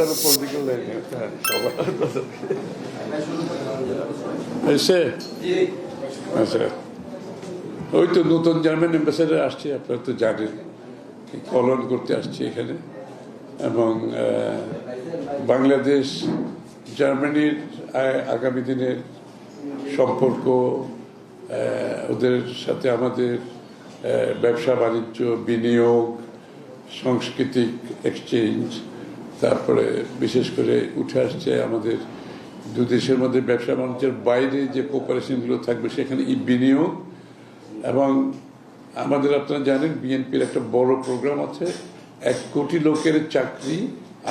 যাবে পলিটিক্যাল আচ্ছা। ওই তো নতুন জার্মান অ্যাম্বাসেডার আসছে, আপনারা তো জানেন। কলন করতে আসছে এখানে। এবং বাংলাদেশ জার্মানির আগামী দিনের সম্পর্ক ওদের সাথে আমাদের ব্যবসা বাণিজ্য বিনিয়োগ, সাংস্কৃতিক এক্সচেঞ্জ তারপরে বিশেষ করে উঠে আসছে আমাদের দু দেশের মধ্যে ব্যবসা বাণিজ্যের বাইরে যে কোপারেশনগুলো থাকবে, সেখানে ই বিনিয়োগ এবং আমাদের আপনারা জানেন বিএনপির একটা বড় প্রোগ্রাম আছে, এক কোটি লোকের চাকরি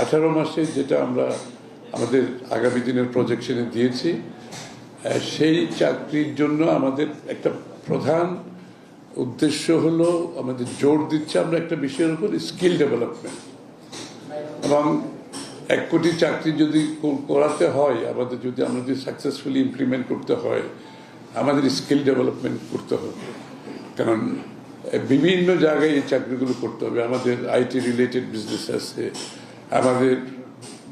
আঠারো মাসে যেটা আমরা আমাদের আগামী দিনের প্রজেকশনে দিয়েছি। সেই চাকরির জন্য আমাদের একটা প্রধান উদ্দেশ্য হলো, আমাদের জোর দিচ্ছে আমরা একটা বিষয়ের উপর স্কিল ডেভেলপমেন্ট এবং এক কোটি চাকরি যদি করাতে হয়, আমাদের যদি আমরা যদি সাকসেসফুলি ইমপ্লিমেন্ট করতে হয়, আমাদের স্কিল ডেভেলপমেন্ট করতে হবে। কারণ বিভিন্ন জায়গায় এই চাকরিগুলো করতে হবে। আমাদের আইটি রিলেটেড বিজনেস আছে। আমাদের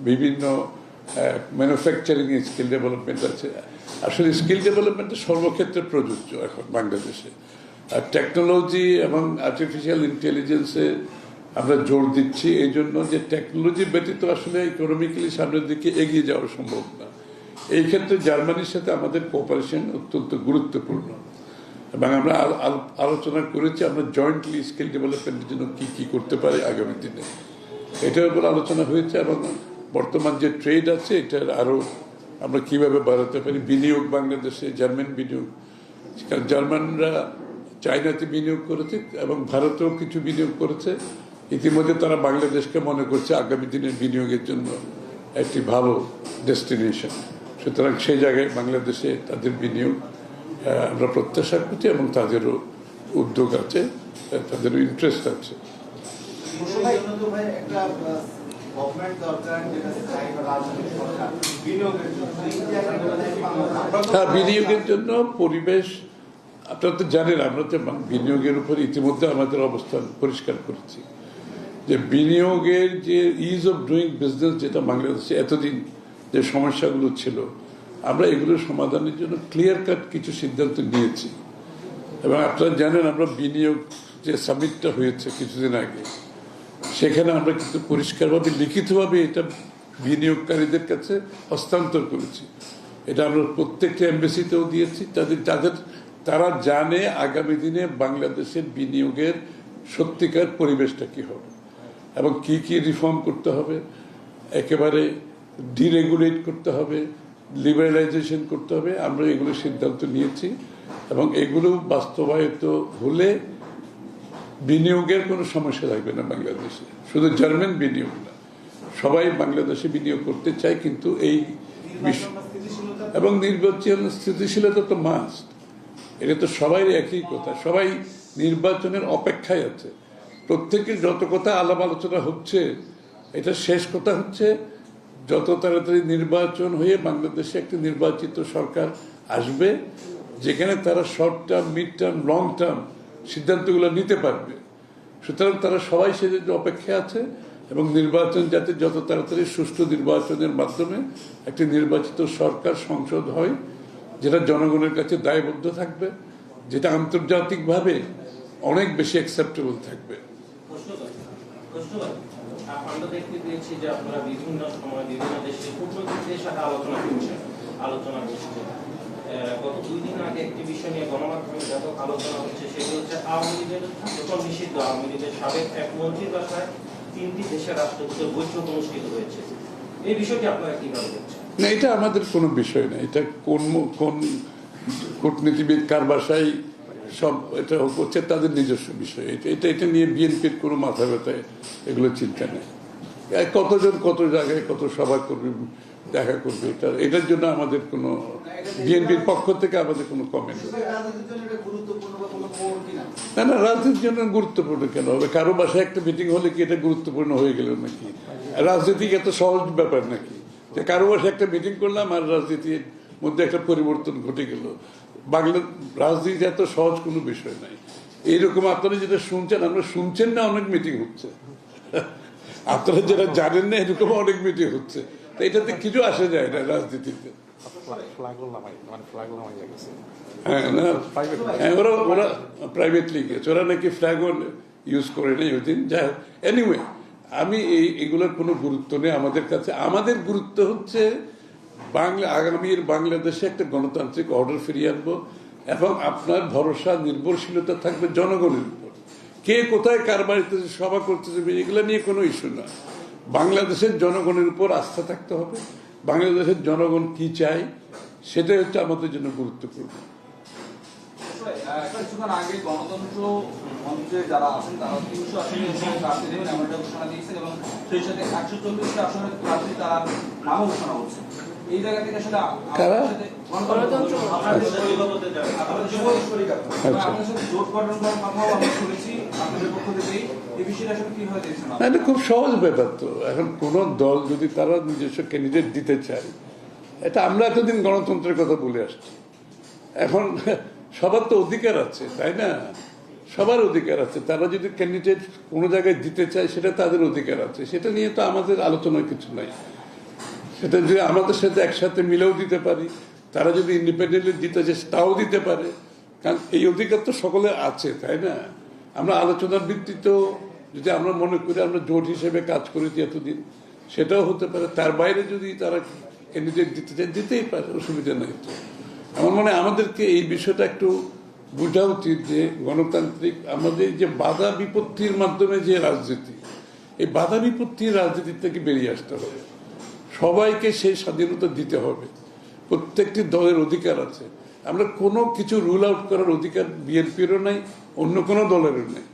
বিভিন্ন ম্যানুফ্যাকচারিং স্কিল ডেভেলপমেন্ট আছে। আসলে স্কিল ডেভেলপমেন্ট সর্বক্ষেত্রে প্রযোজ্য এখন বাংলাদেশে। আর টেকনোলজি এবং আর্টিফিশিয়াল ইন্টেলিজেন্সে আমরা জোর দিচ্ছি এই জন্য যে টেকনোলজি ব্যতীত আসলে ইকোনমিক্যালি সামনের দিকে এগিয়ে যাওয়া সম্ভব না। এই ক্ষেত্রে জার্মানির সাথে আমাদের কোঅপারেশন অত্যন্ত গুরুত্বপূর্ণ। এবং আমরা আল- আল- আলোচনা করেছি আমরা জয়েন্টলি স্কিল ডেভেলপমেন্টের জন্য কি কি করতে পারি আগামী দিনে। এটার উপর আলোচনা হয়েছে এবং বর্তমান যে ট্রেড আছে, এটার আরও আমরা কীভাবে বাড়াতে পারি, বিনিয়োগ বাংলাদেশে, জার্মান বিনিয়োগ। কারণ জার্মানরা চায়নাতে বিনিয়োগ করেছে এবং ভারতেও কিছু বিনিয়োগ করেছে। ইতিমধ্যে তারা বাংলাদেশকে মনে করছে আগামী দিনের বিনিয়োগের জন্য একটি ভালো ডেস্টিনেশন। সুতরাং সেই জায়গায় বাংলাদেশে তাদের বিনিয়োগ আমরা প্রত্যাশা করছি এবং তাদেরও উদ্যোগ আছে তাদেরও ইন্টারেস্ট আছে। হ্যাঁ বিনিয়োগের জন্য পরিবেশ আপনারা তো জানেন আমরা তো বিনিয়োগের উপর ইতিমধ্যে আমাদের অবস্থান পরিষ্কার করেছি। যে বিনিয়োগের যে ইজ অফ ডুইং বিজনেস যেটা বাংলাদেশে এতদিন যে সমস্যাগুলো ছিল, আমরা এগুলো সমাধানের জন্য ক্লিয়ার কাট কিছু সিদ্ধান্ত নিয়েছি। এবং আপনারা জানেন আমরা বিনিয়োগ যে সামিটটা হয়েছে কিছুদিন আগে, সেখানে আমরা কিন্তু পরিষ্কারভাবে, লিখিতভাবে এটা বিনিয়োগকারীদের কাছে হস্তান্তর করেছি। এটা আমরা প্রত্যেকটা এম্বাসিতেও দিয়েছি। তাদের যাদের তারা জানে আগামী দিনে বাংলাদেশের বিনিয়োগের সত্যিকার পরিবেশটা কী হবে। এবং কি কি রিফর্ম করতে হবে? একেবারে ডিরেগুলেট করতে হবে লিবারালাইজেশন করতে হবে, আমরা এগুলো সিদ্ধান্ত নিয়েছি। এবং এগুলো বাস্তবায়িত হলে বিনিয়োগের কোনো সমস্যা থাকবে না বাংলাদেশে। শুধু জার্মান বিনিয়োগ না, সবাই বাংলাদেশে বিনিয়োগ করতে চায়, কিন্তু এই এবং নির্বাচন স্থিতিশীলতা তো মাস্ট এটা তো সবাই একই কথা, সবাই নির্বাচনের অপেক্ষায় আছে। প্রত্যেকের যত কথা আলাপ আলোচনা হচ্ছে, এটা শেষ কথা হচ্ছে, যত তাড়াতাড়ি নির্বাচন হয়ে বাংলাদেশে একটি নির্বাচিত সরকার আসবে, যেখানে তারা short term mid term long term সিদ্ধান্তগুলো নিতে পারবে। সুতরাং তারা সবাই সেদিকে অপেক্ষায় আছে এবং নির্বাচন যাতে যত তাড়াতাড়ি সুষ্ঠু নির্বাচনের মাধ্যমে একটি নির্বাচিত সরকার সংসদ হয়, যেটা জনগণের কাছে দায়বদ্ধ থাকবে, যেটা আন্তর্জাতিকভাবে অনেক বেশি অ্যাকসেপ্টেবল থাকবে। আমরা দেখতে পেয়েছি যে আপনারা বিভিন্ন সময় বিভিন্ন দেশে কূটনৈতিকদের সাথে আলোচনা করছেন। আলোচনা গত দুই দিন আগে একটি বিষয় নিয়ে গণমাধ্যমে ব্যাপক আলোচনা হচ্ছে, সেটি হচ্ছে আওয়ামী লীগের নিষিদ্ধ, আওয়ামী লীগের সাবেক এক মন্ত্রীর বাসায় তিনটি দেশের বৈঠক অনুষ্ঠিত হয়েছে। এই বিষয়টি আপনারা কীভাবে দেখছেন? না, এটা আমাদের কোনো বিষয় না। এটা কোন কোন কূটনীতিবিদ কার বাসায় সব, এটা হচ্ছে তাদের নিজস্ব বিষয়। এটা এটা নিয়ে বিএনপির কোনো মাথা ব্যথায় এগুলো চিন্তা নেই। কতজন কত জায়গায় কত সভা করবে, দেখা করবে, এটা, এটার জন্য আমাদের কোনো, বিএনপির পক্ষ থেকে আমাদের কোনো কমেন্ট না না, রাজনীতির জন্য গুরুত্বপূর্ণ কেন হবে? কারও বাসায় একটা মিটিং হলে কি এটা গুরুত্বপূর্ণ হয়ে গেল নাকি? রাজনীতি এত সহজ ব্যাপার নাকি? যে কারও বাসায় একটা মিটিং করলাম আর রাজনীতির মধ্যে একটা পরিবর্তন ঘটে গেল। বাংলা রাজনীতি এত সহজ কোনো বিষয় নাই। এইরকম আপনারা যেটা শুনছেন আমরা শুনছেন না অনেক মিটিং হচ্ছে। আপনারা যারা জানেন না এরকম অনেক মিটিং হচ্ছে। তো এটাতে কিছু আসে যায় না রাজনীতিতে। হ্যাঁ হ্যাঁ, আমি এই এগুলোর কোনো গুরুত্ব নেই আমাদের কাছে। আমাদের গুরুত্ব হচ্ছে বাংলা, আগামীর বাংলাদেশে একটা গণতান্ত্রিক অর্ডার ফিরিয়ে আনব এবং আপনার ভরসা, নির্ভরশীলতা থাকবে জনগণের উপর। কে কোথায় কার বাড়িতে সভা করতেছে এগুলো নিয়ে কোনো ইস্যু না। বাংলাদেশের জনগণের উপর আস্থা থাকতে হবে। বাংলাদেশের জনগণ কি চায়, সেটাই হচ্ছে আমাদের জন্য গুরুত্বপূর্ণ। আগে গণতন্ত্র মঞ্চে যারা আছেন, তারা তিনশো প্রার্থী দেবেন এমন একটা ঘোষণা দিয়েছেন এবং সেই সাথে একশো চল্লিশটা আসনের প্রার্থী তারা নামও ঘোষণা করছে কারা? আচ্ছা। এটা খুব সহজ ব্যাপার তো। এখন কোন দল যদি তারা নিজস্ব ক্যান্ডিডেট দিতে চায় এটা আমরা এতদিন গণতন্ত্রের কথা বলে আসছি। এখন সবার তো অধিকার আছে তাই না? সবার অধিকার আছে। তারা যদি ক্যান্ডিডেট কোনো জায়গায় দিতে চায় সেটা তাদের অধিকার আছে। সেটা নিয়ে তো আমাদের আলোচনার কিছু নাই। সেটা যদি আমাদের সাথে একসাথে মিলেও দিতে পারি, তারা যদি ইন্ডিপেন্ডেন্টলি দিতে চায় তাও দিতে পারে। কারণ এই অধিকার তো সকলে আছে, তাই না? আমরা আলোচনার ভিত্তিতেও যদি আমরা মনে করি, আমরা জোট হিসেবে কাজ করেছি এতদিন, সেটাও হতে পারে। তার বাইরে যদি তারা ক্যান্ডিডেট দিতে চায়, দিতেই পারে, অসুবিধা নেই তো। আমার মনে আমাদেরকে এই বিষয়টা একটু বোঝা উচিত যে গণতান্ত্রিক আমাদের যে বাধা বিপত্তির মাধ্যমে যে রাজনীতি, এই বাধা বিপত্তির রাজনীতি থেকে বেরিয়ে আসতে হবে। সবাইকে সেই স্বাধীনতা দিতে হবে। প্রত্যেকটি দলের অধিকার আছে। আমরা কোনো কিছু রুল আউট করার অধিকার বিএনপিরও নাই, অন্য কোনো দলেরও নেই।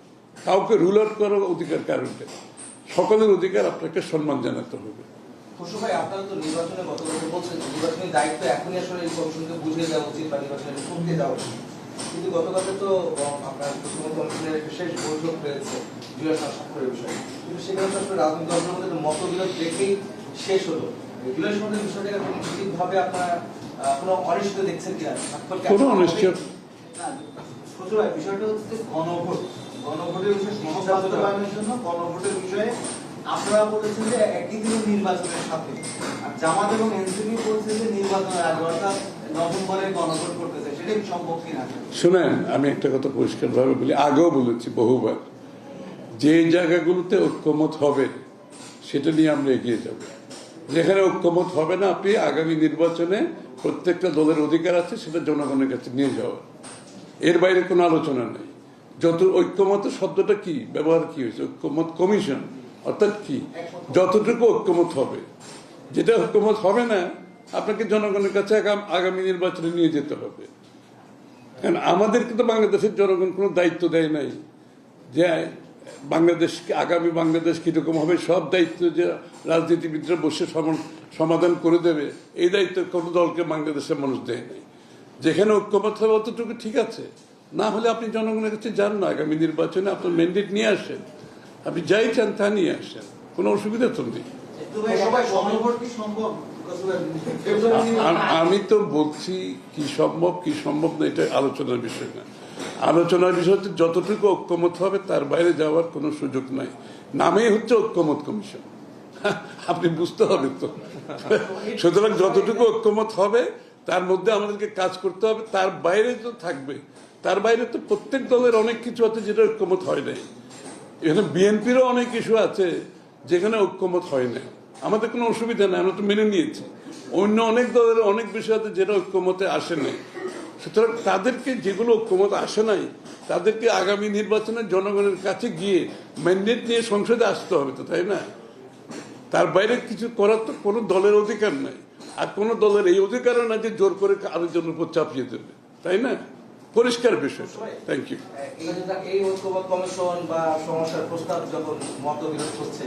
কাউকে রুল আউট করার অধিকার কারণ সকলের অধিকার আপনাকে সম্মান জানাতে হবে। কিন্তু গতকালে তো আপনার কমিশনের শেষ বৈঠক হয়েছে জুলাই স্বাক্ষরের বিষয়ে। কিন্তু সেখানে রাজনৈতিক দলগুলোর মধ্যে মতবিরোধ রেখেই শেষ হলো। সনদের বিষয়টাকে কোনো নিশ্চিতভাবে আপনারা কোনো অনিশ্চিত দেখছেন কিনা? কোনো অনিশ্চিত- না, বিষয়টা হচ্ছে গণভোট। গণভোটের বিষয়ে বাস্তবায়নের জন্য গণভোটের বিষয়ে আপনারা বলেছেন যে একই দিনে নির্বাচনের সাথে। আর জামাত এবং এনসিপি বলছে যে নির্বাচনের আগে অর্থাৎ নভেম্বরে গণভোট করতে চায় সেটা সম্ভব কিনা? শুনেন আমি একটা কথা পরিষ্কারভাবে বলি আগেও বলেছি বহুবার যে জায়গাগুলোতে ঐক্যমত হবে সেটা নিয়ে আমরা এগিয়ে যাব। যেখানে ঐক্যমত হবে না আপনি, আগামী নির্বাচনে প্রত্যেকটা দলের অধিকার আছে, সেটা জনগণের কাছে নিয়ে যাওয়া। এর বাইরে কোনো আলোচনা নেই। যত ঐক্যমত, শব্দটা কি? ব্যবহার কি হয়েছে? ঐক্যমত কমিশন, অর্থাৎ কি? যতটুকু ঐক্যমত হবে। যেটা ঐক্যমত হবে না, আপনাকে জনগণের কাছে আগাম- নির্বাচনে নিয়ে যেতে হবে। কারণ আমাদেরকে তো বাংলাদেশের জনগণ কোনো দায়িত্ব দেয় নাই। যে বাংলাদেশ আগামী বাংলাদেশ কীরকম হবে সব দায়িত্ব যে রাজনীতিবিদরা বসে সমাধান করে দেবে এই দায়িত্ব কোনো দলকে বাংলাদেশের মানুষ দেয় নাই। যেখানে হবে অতটুকু ঠিক আছে। না হলে আপনি জনগণের কাছে যান না আগামী নির্বাচনে আপনার ম্যান্ডেট নিয়ে আসেন। আপনি যাই চান তা নিয়ে আসেন কোনো অসুবিধা তো নেই। আমি তো বলছি কি সম্ভব কি সম্ভব না এটা আলোচনার বিষয় না। আলোচনার বিষয় হচ্ছে যতটুকু ঐক্যমত হবে, তার বাইরে যাওয়ার কোনো সুযোগ নাই। নামেই হচ্ছে ঐক্যমত কমিশন। আপনি বুঝতে হবে তো। সুতরাং যতটুকু ঐক্যমত হবে, তার মধ্যে আমাদেরকে কাজ করতে হবে। তার বাইরে তো থাকবে। তার বাইরে তো প্রত্যেক দলের অনেক কিছু আছে যেটা ঐক্যমত হয় নাই। এখানে বিএনপিরও অনেক ইস্যু আছে যেখানে ঐক্যমত হয় না আমাদের কোনো অসুবিধা নেই, আমরা তো মেনে নিয়েছি। অন্য অনেক দলের অনেক বিষয় আছে যেটা ঐক্যমতে আসে নাই। সুতরাং তাদেরকে যেগুলো ক্ষমতা আসে নাই, তাদেরকে আগামী নির্বাচনে জনগণের কাছে গিয়ে ম্যান্ডেট নিয়ে সংসদে আসতে হবে তো, তাই না? তার বাইরে কিছু করার তো কোনো দলের অধিকার নাই। আর কোনো দলের এই অধিকারও না যে জোর করে আরেকজনের উপর চাপিয়ে দেবে, তাই না? পরিষ্কার বিষয় থ্যাংক ইউ এই ঐক্যবদ্ধ কমিশন বা সমস্যার প্রস্তাব যখন মতবিরোধ হচ্ছে,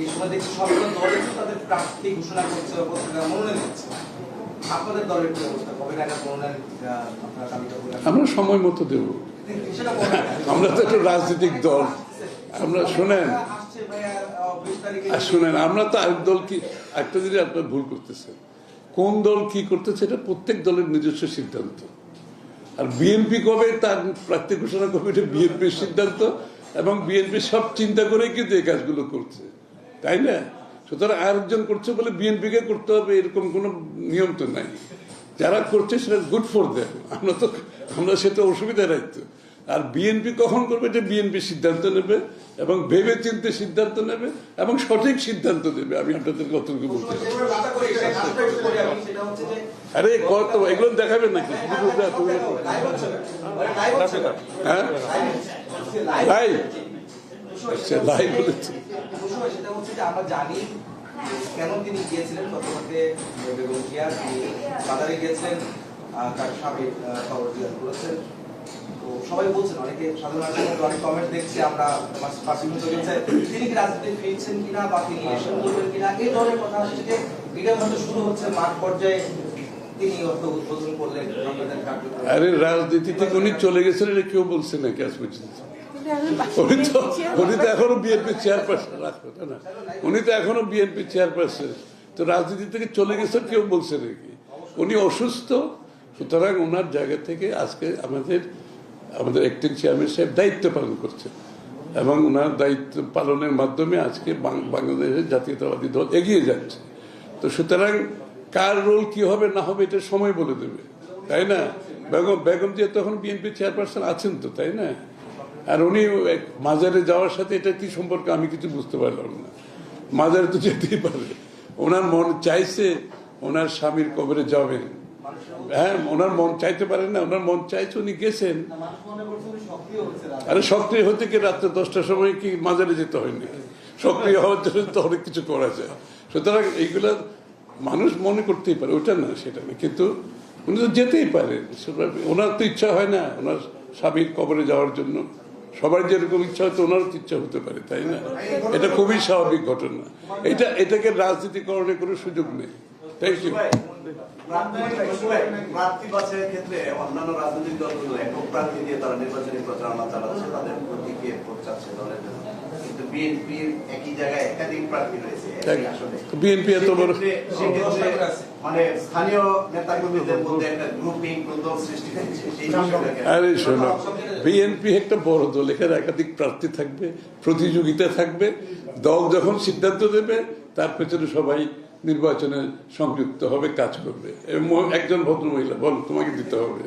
এই সময় দেখছি দল তাদের ঘোষণা করছে মনোনয়ন দিচ্ছে। কবে? আমরা সময় মতো দেবো। কবে? আমরা তো একটা রাজনৈতিক দল। আমরা শোনেন। আসছে ভাইয়া, আহ, 20 তারিখে। আর শোনেন আমরা তো আরেক দল কি একটা জিনিস আপনার ভুল করতেছেন। কোন দল কি করতেছে এটা প্রত্যেক দলের নিজস্ব সিদ্ধান্ত। আর বিএনপি কবে তার প্রার্থী ঘোষণা করবে এটা বিএনপির সিদ্ধান্ত। এবং বিএনপি সব চিন্তা করেই কিন্তু এই কাজগুলো করছে। তাই না? সুতরাং আরেকজন করছে বলে বিএনপিকে করতে হবে এরকম কোনো নিয়ম তো নাই। যারা করছে সেটা গুড ফর দেম আমরা তো আমরা সেটা অসুবিধা রাখতো আর বিএনপি কখন করবে? যে বিএনপি সিদ্ধান্ত নেবে এবং ভেবে চিন্তে সিদ্ধান্ত নেবে এবং সঠিক সিদ্ধান্ত দেবে। আমি আপনাদের কতটুকু বলতে আরে কত এগুলো দেখাবে নাকি। হ্যাঁ? লাইভ বলেছে। সেটা হচ্ছে যে আমরা জানি কেন তিনি গিয়েছিলেন গতকালকে বেগম জিয়া তিনি কাতারে গিয়েছিলেন তার আহ, খবর করেছেন। তো সবাই বলছেন অনেকে সাধারণ মানুষের অনেক কমেন্ট দেখছি আমরা হয়েছে তিনি কি রাজনীতি ফিরছেন কিনা বা তিনি ইলেকশন করবেন কিনা এই ধরনের কথা আসছে যে এটা হয়তো শুরু হচ্ছে মাঠ পর্যায়ে। তিনি হয়তো উদ্বোধন করলেন আরে রাজনীতি থেকে উনি চলে গেছেন এটা কেউ বলছে নাকি আজ পর্যন্ত? উনি তো উনি তো এখনও চেয়ারপারসন না। উনি তো এখনও চেয়ারপারসন। তো রাজনীতি থেকে চলে কেউ বলছে নাকি? উনি অসুস্থ, সুতরাং ওনার জায়গা থেকে আজকে আমাদের আমাদের চেয়ারম্যান সাহেব দায়িত্ব পালন করছেন। এবং ওনার দায়িত্ব পালনের মাধ্যমে আজকে বাংলাদেশের জাতীয়তাবাদী দল এগিয়ে যাচ্ছে। তো সুতরাং কার রোল কি হবে, না হবে, এটা সময় বলে দেবে। তাই না? বেগম বেগম জিয়া তখন বিএনপি চেয়ারপারসন আছেন তো, তাই না? আর উনি মাজারে যাওয়ার সাথে এটা কি সম্পর্ক আমি কিছু বুঝতে পারলাম না। মাজারে তো যেতেই পারে। ওনার মন চাইছে ওনার স্বামীর কবরে যাবেন। হ্যাঁ ওনার মন চাইতে পারেন না, ওনার মন চাইছে উনি গেছেন। আরে সক্রিয় হতে কি রাত্রে দশটার সময় কি মাজারে যেতে হয় নাকি? সক্রিয় হওয়ার জন্য তো অনেক কিছু করা যায়। সুতরাং এইগুলা মানুষ মনে করতেই পারে, ওটা না, সেটা না। কিন্তু উনি তো যেতেই পারেন। ওনার তো ইচ্ছা হয় না, ওনার স্বামীর কবরে যাওয়ার জন্য। সবার যেরকম ইচ্ছা হয়তো ওনারও ইচ্ছা হতে পারে, তাই না? এটা খুবই স্বাভাবিক ঘটনা। এটা, এটাকে রাজনীতিকরণের কোনো সুযোগ নেই থ্যাংক ইউ ক্ষেত্রে অন্যান্য রাজনৈতিক দলগুলো একক প্রার্থী দিয়ে তারা নির্বাচনী প্রচারণা চালাচ্ছে, তাদের প্রতীকে ভোট চাচ্ছে দলের জন্য কিন্তু বিএনপির একই জায়গায় একাধিক প্রার্থী রয়েছে বিএনপি এত বড় মানে স্থানীয় নেতাকর্মীদের মধ্যে একটা গ্রুপিং প্রদল সৃষ্টি হয়েছে আরে শোনো বিএনপি একটা বড় দল এখানে একাধিক প্রার্থী থাকবে প্রতিযোগিতা থাকবে দল যখন সিদ্ধান্ত দেবে তার পেছনে সবাই নির্বাচনে সংযুক্ত হবে, কাজ করবে। একজন ভদ্র মহিলা বল, তোমাকে দিতে হবে।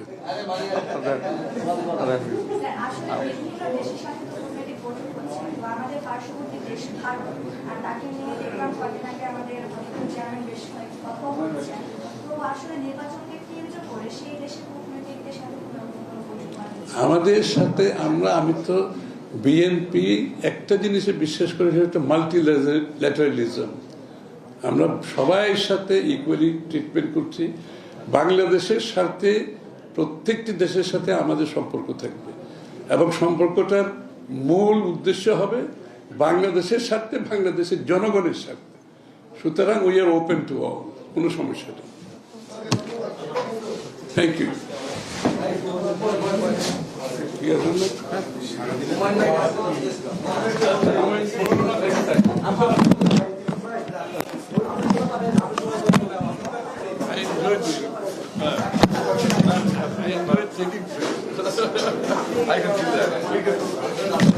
আমাদের সাথে আমরা, আমি তো বিএনপি একটা জিনিসে বিশ্বাস করি, সেটা হচ্ছে মাল্টি ল্যাটারালিজম আমরা সবাই সাথে ইকুয়ালি ট্রিটমেন্ট করছি। বাংলাদেশের সাথে, প্রত্যেকটি দেশের সাথে আমাদের সম্পর্ক থাকবে। এবং সম্পর্কটার মূল উদ্দেশ্য হবে বাংলাদেশের স্বার্থে, বাংলাদেশের জনগণের স্বার্থে। সুতরাং we are open to all কোনো সমস্যা নেই। থ্যাংক ইউ ঠিক আছে I can do that.